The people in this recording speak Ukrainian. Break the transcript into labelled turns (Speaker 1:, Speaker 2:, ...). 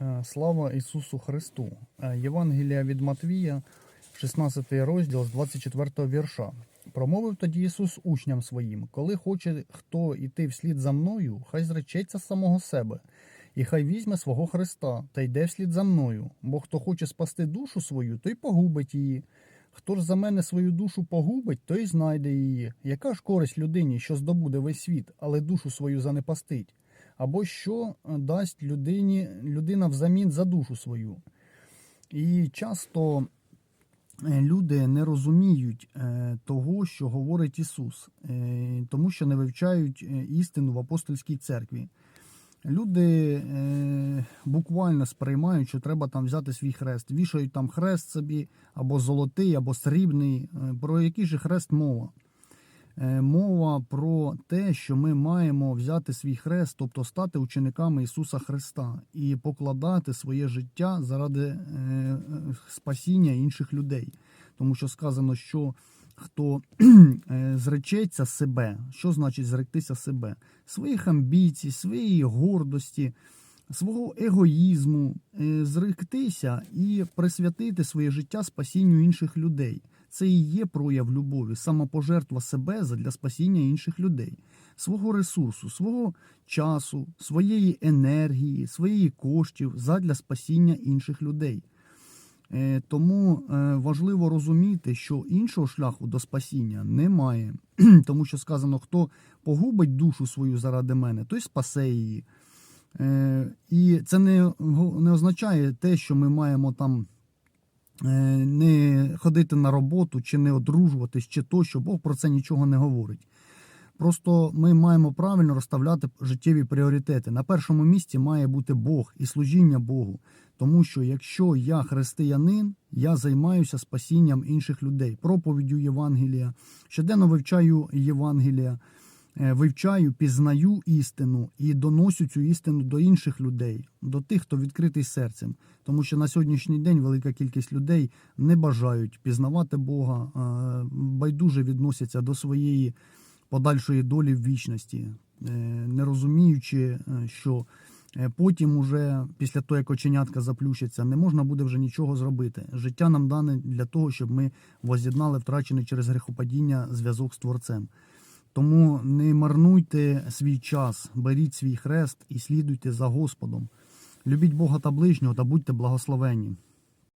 Speaker 1: Е, Слава Ісусу Христу! Е, Євангелія від Матвія, 16 розділ з 24 вірша. Промовив тоді Ісус учням своїм: Коли хоче хто йти вслід за мною, хай зречеться самого себе, і хай візьме свого Христа та йде вслід за мною. Бо хто хоче спасти душу свою, той погубить її. Хто ж за мене свою душу погубить, той знайде її. Яка ж користь людині, що здобуде весь світ, але душу свою занепастить? Або що е, дасть людині людина взамін за душу свою? І часто е, люди не розуміють е, того, що говорить Ісус, тому що не вивчають істину в апостольській церкві. Люди буквально сприймають, що треба там взяти свій хрест. Вішають там хрест собі, або золотий, або срібний. Про який же хрест мова? Е, мова про те, що ми маємо взяти свій хрест, тобто стати учениками Ісуса Христа і покладати своє життя заради е, спасіння інших людей. Тому що сказано, що хто е, зречеться себе, що значить зректися себе? Своїх амбіцій, своєї гордості, свого егоїзму, зректися і присвятити своє життя спасінню інших людей. Це і є прояв любові, самопожертва себе для спасіння інших людей, свого ресурсу, свого часу, своєї енергії, своєї коштів задля спасіння інших людей. Е, Тому е, важливо розуміти, що іншого шляху до спасіння немає, тому що сказано, хто погубить душу свою заради мене, той спасе її. Е, І це не, не означає те, що ми маємо там не ходити на роботу, чи не одружуватись, чи то, що Бог про це нічого не говорить. Просто ми маємо правильно розставляти життєві пріоритети. На першому місці має бути Бог і служіння Богу. Тому що якщо я християнин, я займаюся спасінням інших людей, проповіддю Євангелія, щоденно вивчаю Євангелія, е, вивчаю, пізнаю істину і доношу цю істину до інших людей, до тих, хто відкритий серцем. Тому що на сьогоднішній день велика кількість людей не бажають пізнавати Бога, е, байдуже відносяться до своєї подальшої долі в вічності, е, не розуміючи, е, що е, потім, уже після того, як оченятка заплющаться, не можна буде вже нічого зробити. Життя нам дане для того, щоб ми воз'єднали втрачений через грехопадіння зв'язок з Творцем. Тому не марнуйте свій час, беріть свій хрест і слідуйте за Господом. Любіть Бога та ближнього та будьте благословені.